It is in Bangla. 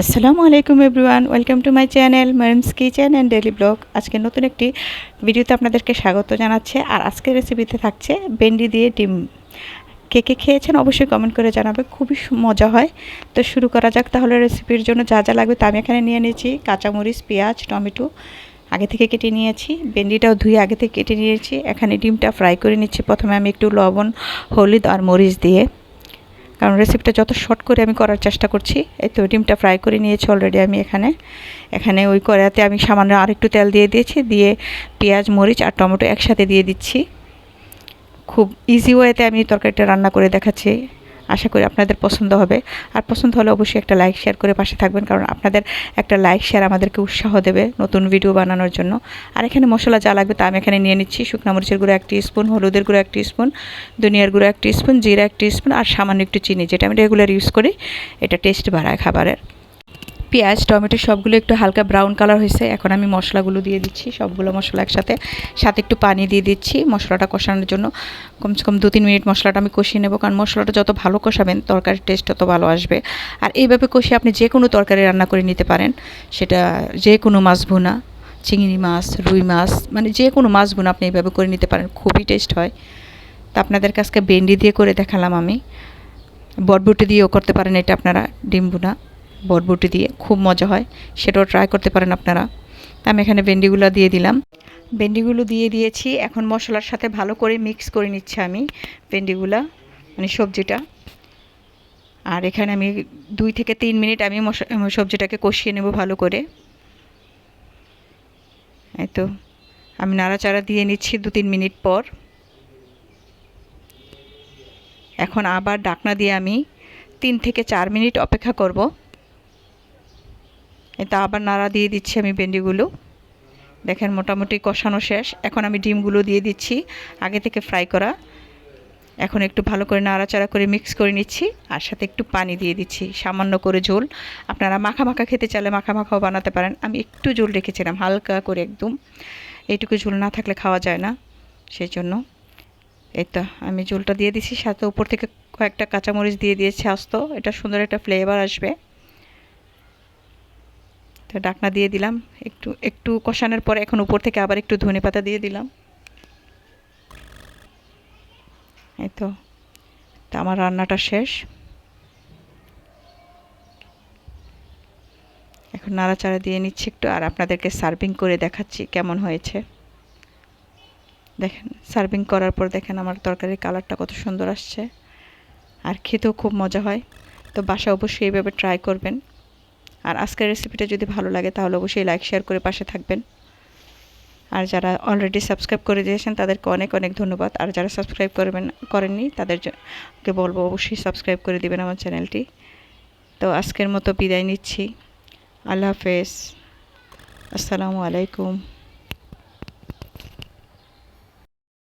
আসসালামু আলাইকুম everyone welcome to my channel Marim's kitchen and daily blog আজকে নতুন একটি ভিডিওতে আপনাদেরকে স্বাগত জানাচ্ছে। আর আজকের রেসিপিতে থাকছে ভেন্ডি দিয়ে ডিম। কে কে খেয়েছেন অবশ্যই কমেন্ট করে জানাবে। খুবই মজা হয়। তো শুরু করা যাক তাহলে রেসিপির জন্য যা যা লাগবে তা আমি এখানে নিয়ে নিয়েছি। কাঁচামরিচ, পেঁয়াজ, টমেটো আগে থেকে কেটে নিয়েছি। ভেন্ডিটাও ধুয়ে আগে থেকে কেটে নিয়েছি। এখানে ডিমটা ফ্রাই করে নিচ্ছি। প্রথমে আমি একটু লবণ, হলুদ আর মরিচ দিয়ে। কারণ রেসিপিটা যত শর্ট করে আমি করার চেষ্টা করছি, এই তো ডিমটা ফ্রাই করে নিয়েছি অলরেডি আমি এখানে। এখানে ওই কড়াতে আমি সামান্য আরেকটু তেল দিয়ে দিয়েছি, দিয়ে পেঁয়াজ, মরিচ আর টমেটো একসাথে দিয়ে দিচ্ছি। খুব ইজি ওয়েতে আমি তরকারিটা রান্না করে দেখাচ্ছি। আশা করি আপনাদের পছন্দ হবে। আর পছন্দ হলে অবশ্যই একটা লাইক শেয়ার করে পাশে থাকবেন, কারণ আপনাদের একটা লাইক শেয়ার আমাদেরকে উৎসাহ দেবে নতুন ভিডিও বানানোর জন্য। আর এখানে মশলা যা লাগবে তা আমি এখানে নিয়ে নিচ্ছি। শুকনো মরিচের গুঁড়ো এক স্পুন হলুদের গুঁড়ো এক স্পুন ধনিয়ার গুঁড়ো এক স্পুন জিরা এক স্পুন আর সামান্য একটু চিনি, যেটা আমি রেগুলার ইউজ করি। এটা টেস্ট বাড়ায় খাবারের। পেঁয়াজ, টমেটো সবগুলো একটু হালকা ব্রাউন কালার হয়েছে। এখন আমি মশলাগুলো দিয়ে দিচ্ছি, সবগুলো মশলা একসাথে। সাথে একটু পানি দিয়ে দিচ্ছি মশলাটা কষানোর জন্য। কমসে কম দু তিন মিনিট মশলাটা আমি কষিয়ে নেব, কারণ মশলাটা যত ভালো কষাবেন, তরকারির টেস্ট তত ভালো আসবে। আর এইভাবে কষিয়ে আপনি যে কোনো তরকারি রান্না করে নিতে পারেন। সেটা যে কোনো মাছ ভুনা, চিংড়ি মাছ, রুই মাছ মানে যে কোনো মাছ ভুনা আপনি এইভাবে করে নিতে পারেন, খুবই টেস্ট হয়। তা আপনাদের কাছকে ভেন্ডি দিয়ে করে দেখালাম আমি। বটবুটি দিয়েও করতে পারেন এটা আপনারা, ডিম বটবুটি দিয়ে খুব মজা হয়। সেটাও ট্রাই করতে পারেন আপনারা। আমি এখানে ভেন্ডিগুলো দিয়ে দিলাম। ভেন্ডিগুলো দিয়ে দিয়েছি। এখন মশলার সাথে ভালো করে মিক্স করে নিচ্ছি আমি ভেন্ডিগুলা মানে সবজিটা। আর এখানে আমি দুই থেকে তিন মিনিট আমি সবজিটাকে কষিয়ে নেব ভালো করে। এই তো, আমি নাড়াচাড়া দিয়ে নিচ্ছি দু তিন মিনিট পর। এখন আবার ডাকনা দিয়ে আমি তিন থেকে চার মিনিট অপেক্ষা করব। এটা আবার নাড়া দিয়ে দিচ্ছি আমি ভেন্ডিগুলো। দেখেন মোটামুটি কষানো শেষ। এখন আমি ডিমগুলো দিয়ে দিচ্ছি আগে থেকে ফ্রাই করা। এখন একটু ভালো করে নাড়াচাড়া করে মিক্স করে নিচ্ছি আর সাথে একটু পানি দিয়ে দিচ্ছি, সামান্য করে ঝোল। আপনারা মাখা মাখা খেতে চাইলে মাখা মাখাও বানাতে পারেন। আমি একটু ঝোল রেখেছিলাম, হালকা করে একদম। এইটুকু ঝোল না থাকলে খাওয়া যায় না সেই জন্য এই তো, আমি ঝোলটা দিয়ে দিচ্ছি, সাথে উপর থেকে কয়েকটা কাঁচামরিচ দিয়ে দিয়েছি আস্ত। এটা সুন্দর একটা ফ্লেভার আসবে। তো ডাকনা দিয়ে দিলাম। একটু একটু কষানোর পরে এখন উপর থেকে আবার একটু ধনে পাতা দিয়ে দিলাম। এই তো আমার রান্নাটা শেষ। এখন নাড়াচাড়া দিয়ে নিচ্ছি একটু, আর আপনাদেরকে সার্ভিং করে দেখাচ্ছি কেমন হয়েছে। দেখেন, সার্ভিং করার পর দেখেন আমার তরকারির কালারটা কত সুন্দর আসছে। আর খেতেও খুব মজা হয়। তো বাসা অবশ্যই এইভাবে ট্রাই করবেন। আর আজকের রেসিপিটা যদি ভালো লাগে, তাহলে অবশ্যই লাইক শেয়ার করে পাশে থাকবেন। আর যারা অলরেডি সাবস্ক্রাইব করে দিয়েছেন, তাদেরকে অনেক অনেক ধন্যবাদ। আর যারা সাবস্ক্রাইব করবেন, করেননি তাদেরকে বলব, অবশ্যই সাবস্ক্রাইব করে দিবেন আমার চ্যানেলটি তো আজকের মতো বিদায় নিচ্ছি। আল্লাহ হাফেজ। আসসালামু আলাইকুম।